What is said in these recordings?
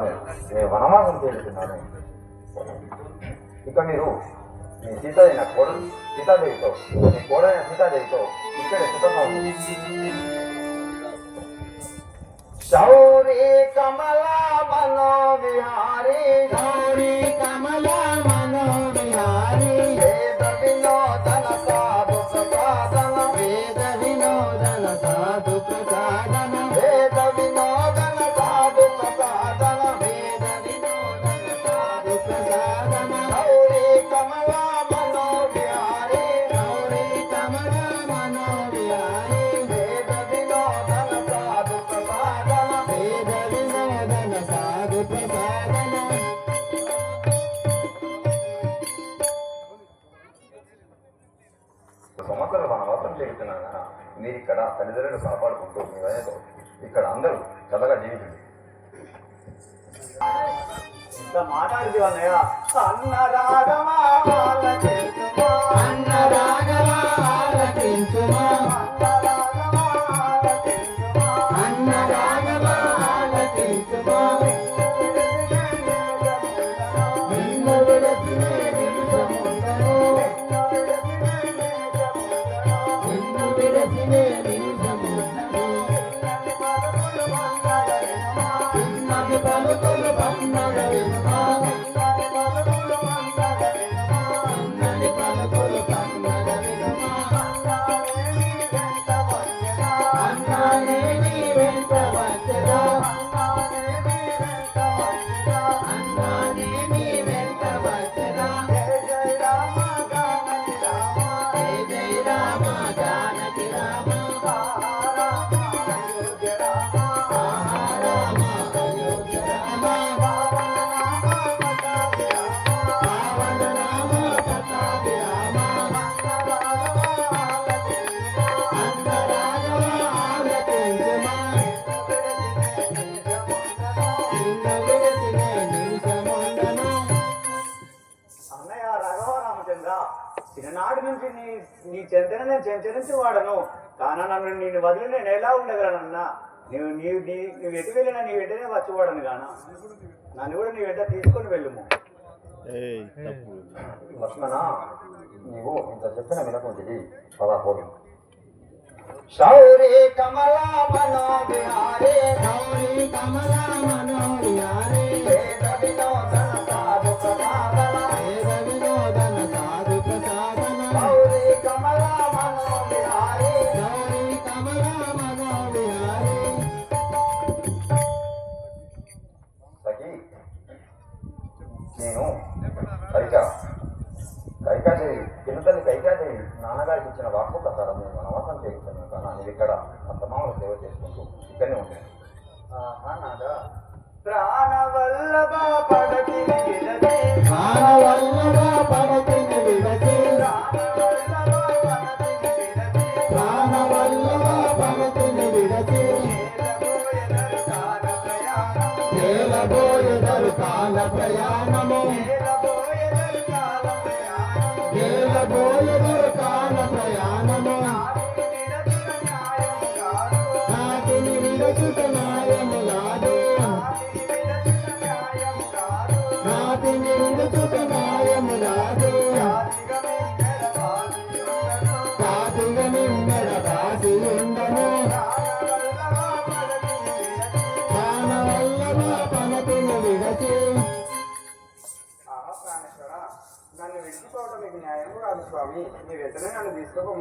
నేను వనవాసం చేస్తున్నాను. ఇక మీరు మీ సీతాదైన కోడలు సీతాదేవితో మీ కోడైన సీతాదేవితో ఇక్కడే సుఖంగా ఉంది శౌరి కమల మనో సంవత్సరాలు వనవాసం చేస్తున్నాను కదా మీరు ఇక్కడ తల్లిదండ్రులు కాపాడుకుంటూ మీ వయసుతో ఇక్కడ అందరూ చల్లగా జీవించండి. ఇంత మాట్లాడింది అన్నయ్య అన్న రాగమా చిన్ననాటి నుంచి నీ నీ చెంతన నేను చెంచరించి వాడను కానా నన్ను నేను వదిలి నేను ఎలా ఉండగలనన్నా? నీవు నీవు నీ నువ్వు ఎటు వెళ్ళినా నీ వెంటనే వచ్చి వాడను గానా నన్ను కూడా నీ వెంట తీసుకొని వెళ్ళుము. లక్ష్మణ నీవు ఇంత చెప్పిన వినకుంటుంది పదా పోదు శౌరి కమల మనో విహారీ గౌరీ వాక్కు ప్రకారం నేను వనవాసం చేస్తున్నాను కానీ నేను ఇక్కడ అత్తమామల సేవ చేసుకుంటూ ఇక్కడనే ఉంటాను. ప్రాణవల్లభ పడతి విడది మానవల్లవ పడతిని విడచి నాటిని న్యాయము కాదు నాటిని విడచుట న్యాయము కాదు కాటిగా నిండడ కాసి ఉండను నన్ను మీకు న్యాయం కాదు స్వామి నీ వెంటనే నన్ను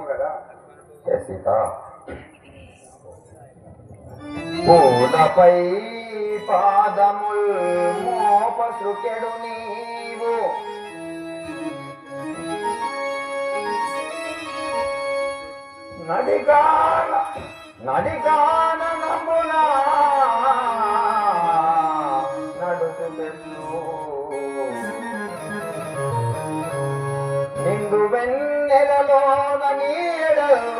కదా ఏ సీత పూలపై పాదముల్ మోప సృకెడు నీవు నడిగాన నడిగాన నమ్మునా నడుచు నిండు వెన్నెలలోన నీడలు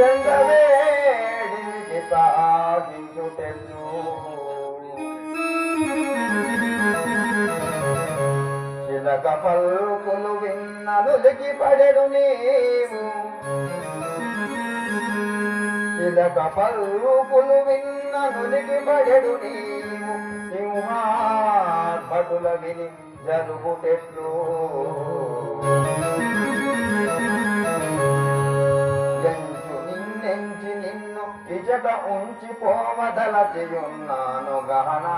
ఎండవేడికి సాగించుటెను చిలక పలుకులు విన్నలులికి పడెడు నీవు. చిలక పలుకులు విన్న పడెడు నీవు. సింహార్భటుల విని జరుగుటెట్లు. నిన్ను ఇచట ఉంచి గహనా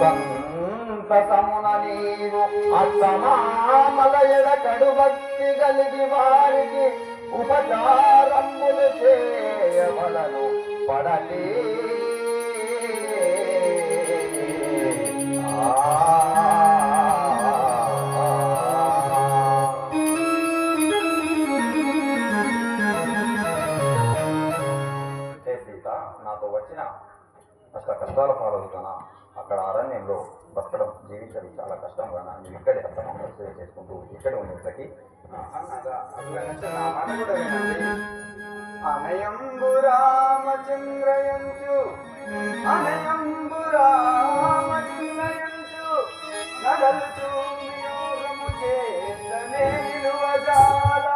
సంతసమున నీవు అసమామల ఎడకడు భక్తి కలిగి వారికి ఉపచారములు చేయవలను పడలే. చాలా కష్టం కానా నువ్వు ఇక్కడే అర్థం సేవ చేసుకుంటూ ఇక్కడే ఉండే సఖి అనయంబు రామచంద్రయంచు అనయంబు రామచంద్రయంచు నగలుచు వియోగము చేతనే నిలువజాల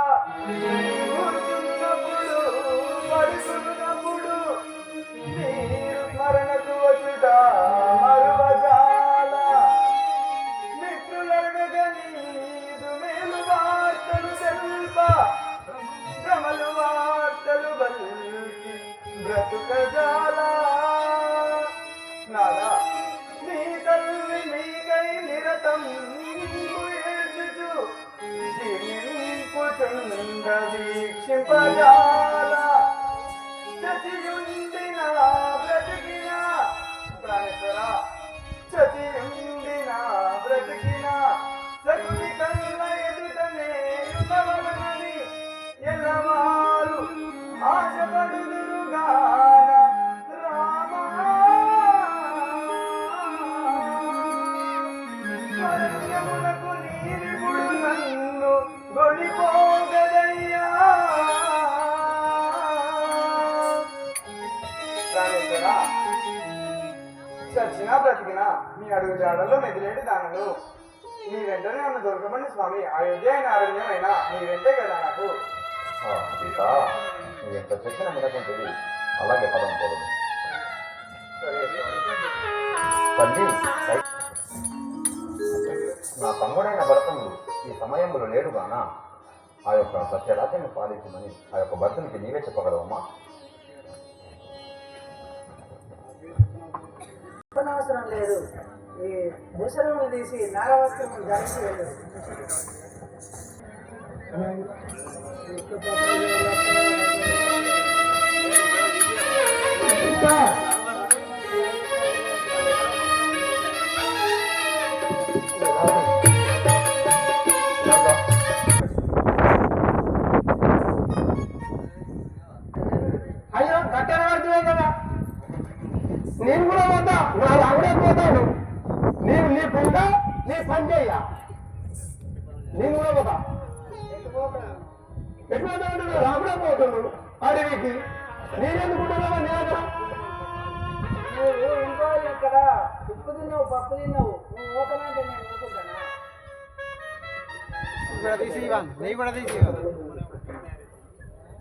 వీక్షింపజాల చతియుండిన బ్రతికిన ప్రాణేశ్వర చతియుండిన బ్రతికిన సగుని కళ్ళ ఎదుటనే యుగవలనని ఎల్లవారు ఆశపడుదురుగాన చచ్చినా బ్రతికినా మీ అడుగు జాడల్లో మెదిలేడు దానులు. నీ వెంటనే నన్ను దొరకమని స్వామి అయోధ్య అయిన అరణ్యమైన? నీ వెంటే కదా నాకు. ఆ, సీత నువ్వు ఎంత చెప్పిన వినకుంటుంది అలాగే పదం పోదు. తల్లి నా తమ్ముడైన భరతముడు ఈ సమయంలో లేడుగానా ఆ యొక్క సత్యరాజ్యాన్ని పాలించమని ఆ యొక్క భర్తనికి నీవే చెప్పగలవమ్మా. చెప్పనవసరం లేదు ఈ భూషణము తీసి నాగవస్త్రము ధరించి వెళ్ళు అయ్యో ఎటు పోతా ఉంటాడు రాముడే పోతున్నాడు. అడవికి నేనెందుకుంటున్నావా నీ దగ్గర నువ్వు ఇంకో ఇక్కడ ఉప్పు తిన్నావు పప్పు తిన్నావు. నువ్వు ఓతనంటే నేను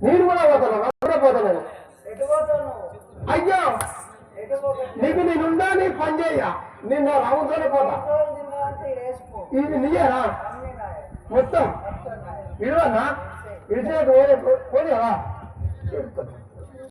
నేను కూడా పోతాను? పోతాను? ఎటు పోతావు? నువ్వు అయ్యో నీకు నేనుండా నీ పని చెయ్య. నేను నా రాముతోనే పోతా ఇది నాయే మొత్తం? మొత్తం నాయే విలువన్నా విడిచినట్టు పోనీ కదా చెప్తాను